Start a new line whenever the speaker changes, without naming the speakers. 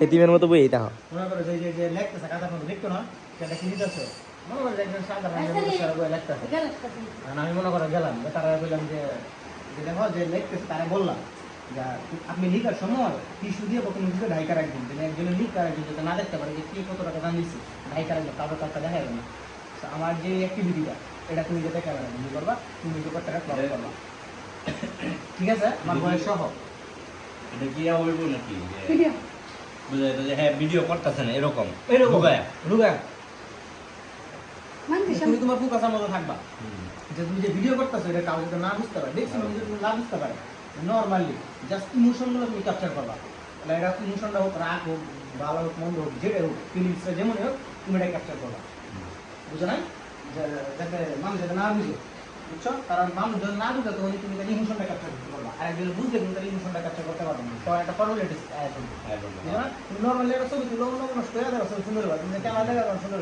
এতিমের মতো বই
মনে যে যে- যে কি মনে যে একজন মানুষের বই আমি মনে করো গেলাম যে তারা বললাম যে যে দেখো যে লিখতেছে তারা বললাম যা আপনি লিখার সময় টিস্যু দিয়ে প্রথমে দিকে ঢাইকা রাখবেন যেন একজনের লিখা রাখবেন যাতে না দেখতে পারে যে কে কত টাকা দাম দিচ্ছে ঢাইকা রাখবে কারও টাকা দেখা যাবে না। তো আমার যে অ্যাক্টিভিটিটা এটা তুমি যেতে ক্যামেরা বন্ধ করবা তুমি ব্যাপারটা ক্লক করবা। ঠিক আছে? আমার বয়স সহ।
এটা কি আর হইব নাকি? যে বুঝা যেত যে হ্যাঁ ভিডিও করতেছে না এরকম।
তুমি তোমার ফোকাসের মতো থাকবা। যে তুমি যে ভিডিও করতেছো এটা কাউ যদি না বুঝতে পারে। দেখছি তুমি না বুঝতে পারে। নর্মালি জাস্ট ইমোশনগুলো তুমি ক্যাপচার করবা। তাহলে এটা ইমোশনটা হোক রাগ হোক ভালো হোক মন্দ হোক যেটাই হোক ফিলিংসটা যেমনই হোক তুমি এটা ক্যাপচার করবা। বুঝো না যাতে মানুষ যাতে না বুঝে বুঝছ? কারণ মানুষ যদি না বুঝে তখন তুমি তার ইমোশনটা ক্যাপচার করতে পারবা একজন বুঝলে তুমি তার ইমোশনটা ক্যাপচার করতে পারবেন। না তো একটা ফর্মুলেটিস
হ্যাঁ,
তুমি নর্মালি একটা ছবি তুলো অন্য স্টোরি দেওয়া ছবি সুন্দর হবে ক্যামেরা দেখা সুন্দর